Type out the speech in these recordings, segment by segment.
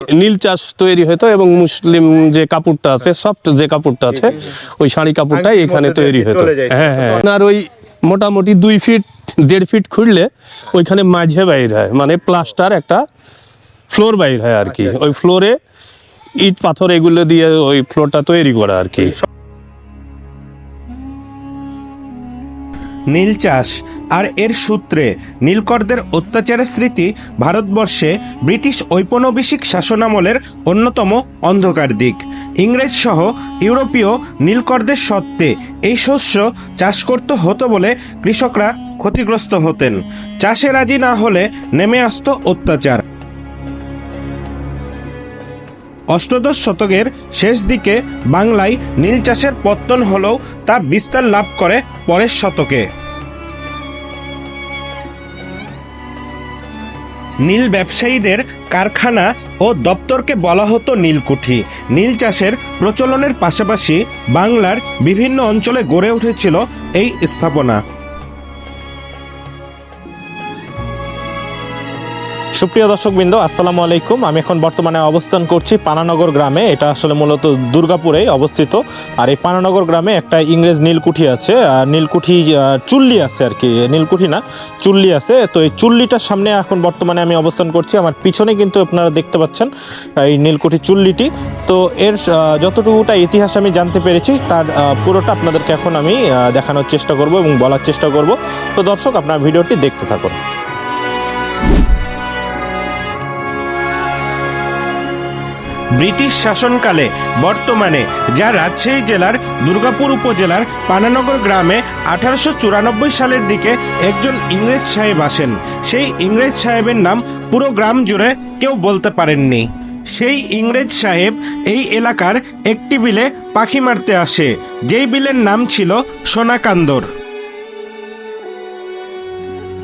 নীল চাষ তৈরি হতো এবং মুসলিম যে কাপড়টা আছে সফট যে কাপড়টা আছে ওই শাড়ি কাপড়টাই এখানে তৈরি হতো। হ্যাঁ হ্যাঁ। আপনার ওই মোটামুটি দুই ফিট দেড় ফিট খুঁড়লে ওইখানে মাঝে বাইর হয় মানে প্লাস্টার একটা ফ্লোর বাইর হয় আর কি। আচ্ছা, ওই ফ্লোরে ইট পাথর এগুলো দিয়ে ওই ফ্লোরটা তৈরি করা আর কি। নীল চাষ আর এর সূত্রে নীলকরদের অত্যাচারের স্মৃতি ভারতবর্ষে ব্রিটিশ ঔপনিবেশিক শাসনামলের অন্যতম অন্ধকার দিক। ইংরেজ সহ ইউরোপীয় নীলকরদের সত্ত্বে এই শস্য চাষ করতে হতো বলে কৃষকরা ক্ষতিগ্রস্ত হতেন। চাষে রাজি না হলে নেমে আসতো অত্যাচার। অষ্টাদশ শতকের শেষ দিকে বাংলায় নীল চাষের পত্তন হলেও তা বিস্তার লাভ করে পরের শতকে। নীল ব্যবসায়ীদের কারখানা ও দপ্তরকে বলা হতো নীলকুঠি। নীল চাষের প্রচলনের পাশাপাশি বাংলার বিভিন্ন অঞ্চলে গড়ে উঠেছিল এই স্থাপনা। সুপ্রিয় দর্শকবৃন্দ, আসসালামু আলাইকুম। আমি এখন বর্তমানে অবস্থান করছি পানানগর গ্রামে। এটা আসলে মূলত দুর্গাপুরে অবস্থিত। আর এই পানানগর গ্রামে একটা ইংরেজ নীলকুঠি আছে। নীলকুঠি চুল্লি আছে আর কি। নীলকুঠি না, চুল্লি আছে। তো এই চুল্লিটার সামনে এখন বর্তমানে আমি অবস্থান করছি। আমার পিছনে কিন্তু আপনারা দেখতে পাচ্ছেন এই নীলকুঠি চুল্লিটি। তো এর যতটুকুটা ইতিহাস আমি জানতে পেরেছি, তার পুরোটা আপনাদেরকে এখন আমি দেখানোর চেষ্টা করব এবং বলার চেষ্টা করব। তো দর্শক, আপনার ভিডিওটি দেখতে থাকুন। ব্রিটিশ শাসনকালে বর্তমানে, যা রাজশাহী জেলার দুর্গাপুর উপজেলার পানানগর গ্রামে আঠারোশো চুরানব্বই সালের দিকে একজন ইংরেজ সাহেব আসেন। সেই ইংরেজ সাহেবের নাম পুরো গ্রাম জুড়ে কেউ বলতে পারেননি। সেই ইংরেজ সাহেব এই এলাকার একটি বিলে পাখি মারতে আসে, যেই বিলের নাম ছিল সোনাকান্দর।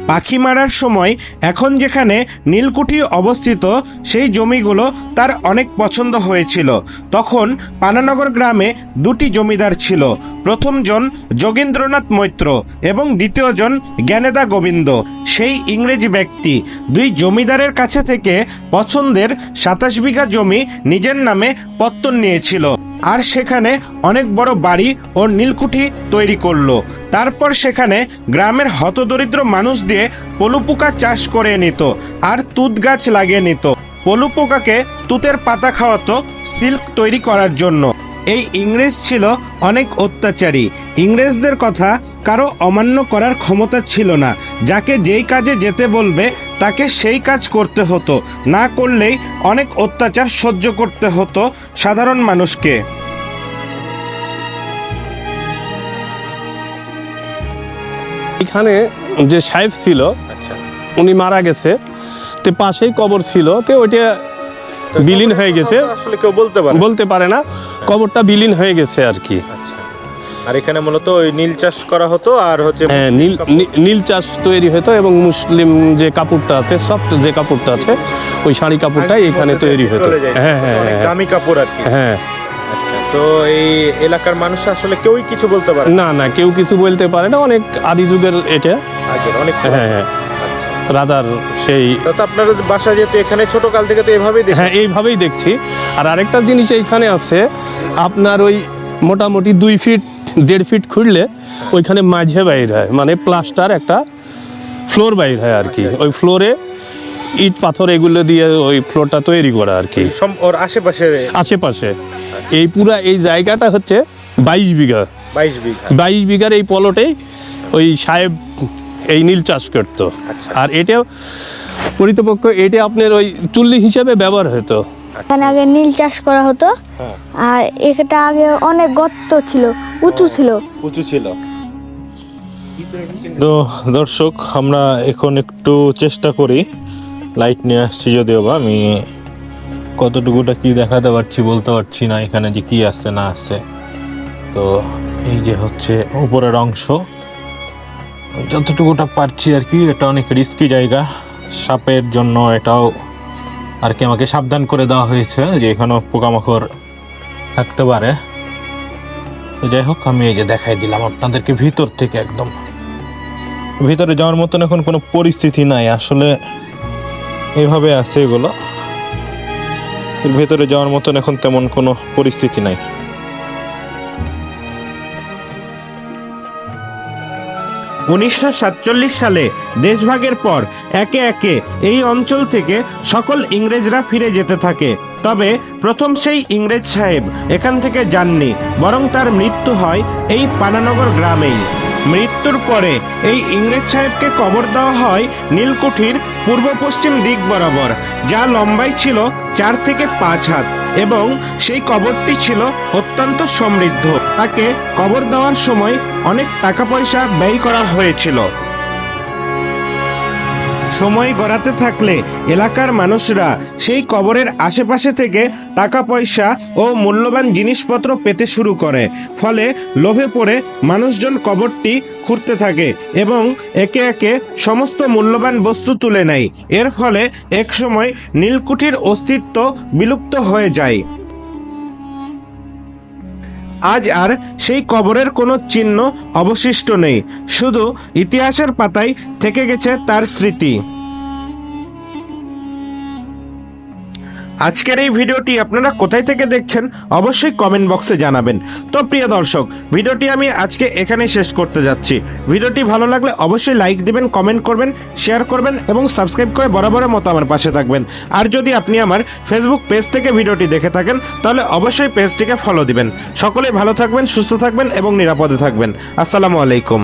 পাখি মারার সময় এখন যেখানে নীলকুঠি অবস্থিত, সেই জমিগুলো তার অনেক পছন্দ হয়েছিল। তখন পানানগর গ্রামে দুটি জমিদার ছিল প্রথমজন যোগেন্দ্রনাথ মৈত্র এবং দ্বিতীয়জন জ্ঞানেদা গোবিন্দ। সেই ইংরেজি ব্যক্তি। দুই জমিদারের কাছে থেকে পছন্দের সাতাশ বিঘা জমি নিজের নামে পত্তন নিয়েছিল। আর সেখানে অনেক বড় বাড়ি ও নীলকুঠি তৈরি করল। তারপর সেখানে গ্রামের হতদরিদ্র মানুষ দিয়ে পলুপোকা চাষ করে নিত আর তুত গাছ লাগিয়ে নিত। পলুপোকাকে তুতের পাতা খাওয়াতো সিল্ক তৈরি করার জন্য। এই ইংরেজ ছিল অনেক অত্যাচারী। ইংরেজদের কথা কারও অমান্য করার ক্ষমতা ছিল না। যাকে যেই কাজে যেতে বলবে তাকে সেই কাজ করতে হতো। না করলেই অনেক অত্যাচার সহ্য করতে হতো সাধারণ মানুষকে। এখানে যে সাহেব ছিল উনি মারা গেছে। তো পাশেই কবর ছিল তো ওইটা বিলীন হয়ে গেছে। আসলে কেউ বলতে পারে বলতে পারে না। কবরটা বিলীন হয়ে গেছে আর কি। আর এখানে মূলত ওই নীল চাষ করা হতো আর হচ্ছে হ্যাঁ নীল নী- নীল চাষ তৈরি হতো এবং মুসলিম যে কাপড়টা আছে সফট যে কাপড়টা আছে ওই শাড়ি কাপড়টাই এখানে তৈরি হতো। হ্যাঁ হ্যাঁ হ্যাঁ। দামি কাপড় আর কি। হ্যাঁ। আচ্ছা তো এই এলাকার মানুষ আসলে কেউই কিছু বলতে পারে না? না কেউ কিছু বলতে পারে না। অনেক আদি যুগের এটা। অনেক হ্যাঁ হ্যাঁ। রাজার সেই তো তো আপনার বাসা যেহেতু এখানে ছোট কাল থেকে তো এভাবেই হ্যাঁ এইভাবেই দেখছি। আর আরেকটা জিনিস এইখানে আছে। আপনার ওই মোটামুটি দুই ফিট দেড় ফিট খুঁড়লে ওইখানে মাঝে বাইর হয় মানে প্লাস্টার একটা ফ্লোর বাইর হয় আর কি। ওই ফ্লোরে ইট পাথর এগুলো দিয়ে ওই ফ্লোরটা তৈরি করা আর কি। ওর আশেপাশে? আশেপাশে। এই পুরা এই জায়গাটা হচ্ছে বাইশ বিঘা। বাইশ বিঘা। বাইশ বিঘার এই পলটেই ওই সাহেব এই নীল চাষ করতো। আচ্ছা। আর এটা পরিতপক্ষ এটা আপনার ওই চুল্লি হিসেবে ব্যবহার হতো। এখানে আগে নীল চাষ করা হতো। হ্যাঁ। আর এটা আগে অনেক গর্ত ছিল উঁচু ছিল। উঁচু ছিল। তো দর্শক আমরা এখন একটু চেষ্টা করি। লাইট নিয়ে আসছি যদিও বা আমি কতটুকুটা কি দেখাতে পারছি বলতে পারছি না এখানে যে কি আছে না আছে। তো এই যে হচ্ছে উপরের অংশ। যতটুকুটা পারছি আর কি এটা অনেক রিস্কি জায়গা। সাপের জন্য এটাও আর কি আমাকে সাবধান করে দেওয়া হয়েছে যে এখানেও পোকামাকড় থাকতে পারে। যাই হোক, আমি এই যে দেখাই দিলাম আপনাদেরকে ভিতর থেকে একদম। ভিতরে যাওয়ার মতন এখন কোনো পরিস্থিতি নাই, আসলে এভাবে আছে এগুলো। ভেতরে যাওয়ার মতন এখন তেমন কোনো পরিস্থিতি নাই। উনিশশো সাতচল্লিশ সালে দেশভাগের পর একে একে এই অঞ্চল থেকে সকল ইংরেজরা ফিরে যেতে থাকে। তবে প্রথম সেই ইংরেজ সাহেব এখান থেকে যাননি, বরং তার মৃত্যু হয় এই পানানগর গ্রামেই। মৃত্যুর পরে এই ইংরেজ সাহেবকে কবর দেওয়া হয় নীলকুঠির পূর্ব পশ্চিম দিক বরাবর, যা লম্বাই ছিল চার থেকে পাঁচ হাত এবং সেই কবরটি ছিল অত্যন্ত সমৃদ্ধ। তাকে কবর দেওয়ার সময় অনেক টাকা পয়সা ব্যয় করা হয়েছিল। সময় গড়াতে থাকলে এলাকার মানুষরা সেই কবরের আশেপাশে থেকে টাকা পয়সা ও মূল্যবান জিনিসপত্র পেতে শুরু করে। ফলে লোভে পড়ে মানুষজন কবরটি খুঁড়তে থাকে এবং একে একে সমস্ত মূল্যবান বস্তু তুলে নেয়। এর ফলে একসময় নীলকুঠির অস্তিত্ব বিলুপ্ত হয়ে যায়। আজ আর সেই কবরের কোনো চিহ্ন অবশিষ্ট নেই, শুধু ইতিহাসের পাতায় থেকে গেছে তার স্মৃতি। আজকের এই ভিডিওটি আপনারা কোথায় থেকে দেখছেন অবশ্যই কমেন্ট বক্সে জানাবেন। তো প্রিয় দর্শক, ভিডিওটি আমি আজকে এখানেই শেষ করতে যাচ্ছি। ভিডিওটি ভালো লাগলে অবশ্যই লাইক দিবেন, কমেন্ট করবেন, শেয়ার করবেন এবং সাবস্ক্রাইব করে বরাবরের মতো আমার পাশে থাকবেন। আর যদি আপনি আমার ফেসবুক পেজ থেকে ভিডিওটি দেখে থাকেন, তাহলে অবশ্যই পেজটিকে ফলো দিবেন। সকলেই ভালো থাকবেন, সুস্থ থাকবেন এবং নিরাপদে থাকবেন। আসসালামু আলাইকুম।